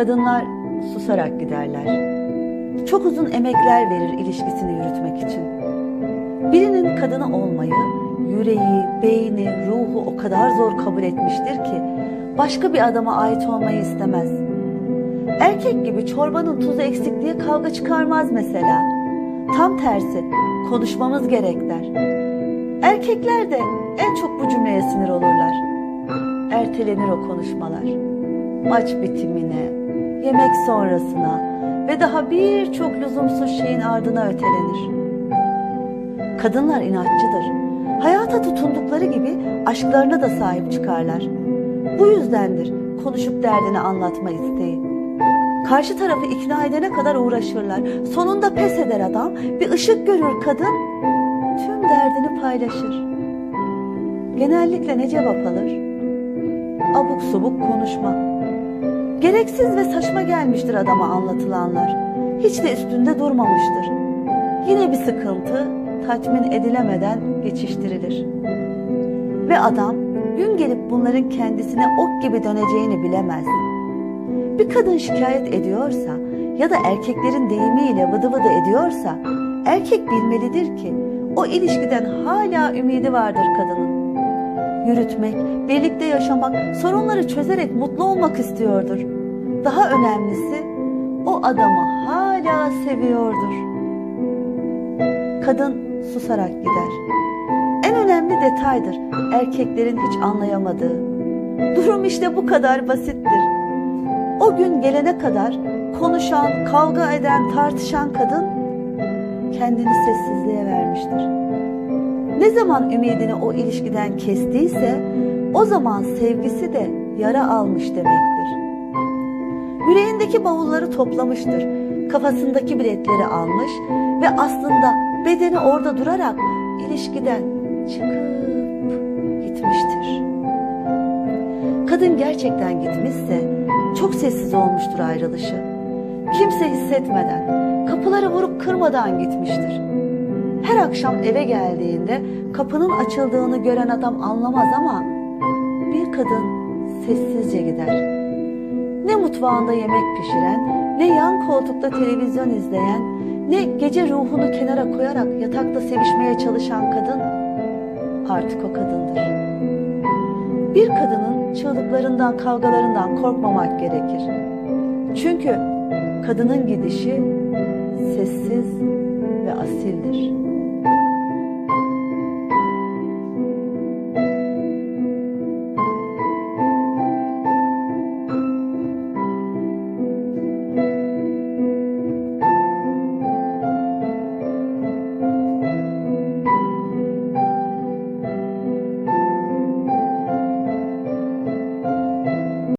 Kadınlar susarak giderler. Çok uzun emekler verir ilişkisini yürütmek için. Birinin kadını olmayı yüreği, beyni, ruhu o kadar zor kabul etmiştir ki başka bir adama ait olmayı istemez. Erkek gibi çorbanın tuzu eksik diye kavga çıkarmaz mesela. Tam tersi konuşmamız gerek der. Erkekler de en çok bu cümleye sinir olurlar. Ertelenir o konuşmalar. Maç bitimine, yemek sonrasına ve daha birçok lüzumsuz şeyin ardına ötelenir. Kadınlar inatçıdır. Hayata tutundukları gibi aşklarına da sahip çıkarlar. Bu yüzdendir konuşup derdini anlatma isteği. Karşı tarafı ikna edene kadar uğraşırlar. Sonunda pes eder adam, bir ışık görür kadın, tüm derdini paylaşır. Genellikle ne cevap alır? Abuk subuk konuşma. Gereksiz ve saçma gelmiştir adama anlatılanlar. Hiç de üstünde durmamıştır. Yine bir sıkıntı tatmin edilemeden geçiştirilir. Ve adam gün gelip bunların kendisine ok gibi döneceğini bilemez. Bir kadın şikayet ediyorsa ya da erkeklerin deyimiyle vıdı vıdı ediyorsa erkek bilmelidir ki o ilişkiden hala ümidi vardır kadının. Yürütmek, birlikte yaşamak, sorunları çözerek mutlu olmak istiyordur. Daha önemlisi o adamı hala seviyordur. Kadın susarak gider. En önemli detaydır erkeklerin hiç anlayamadığı. Durum işte bu kadar basittir. O gün gelene kadar konuşan, kavga eden, tartışan kadın kendini sessizliğe vermiştir. Ne zaman ümidini o ilişkiden kestiyse o zaman sevgisi de yara almış demektir. Yüreğindeki bavulları toplamıştır. Kafasındaki biletleri almış ve aslında bedeni orada durarak ilişkiden çıkıp gitmiştir. Kadın gerçekten gitmişse çok sessiz olmuştur ayrılışı. Kimse hissetmeden, kapıları vurup kırmadan gitmiştir. Her akşam eve geldiğinde kapının açıldığını gören adam anlamaz ama bir kadın sessizce gider. Ne mutfağında yemek pişiren, ne yan koltukta televizyon izleyen, ne gece ruhunu kenara koyarak yatakta sevişmeye çalışan kadın artık o kadındır. Bir kadının çığlıklarından, kavgalarından korkmamak gerekir. Çünkü kadının gidişi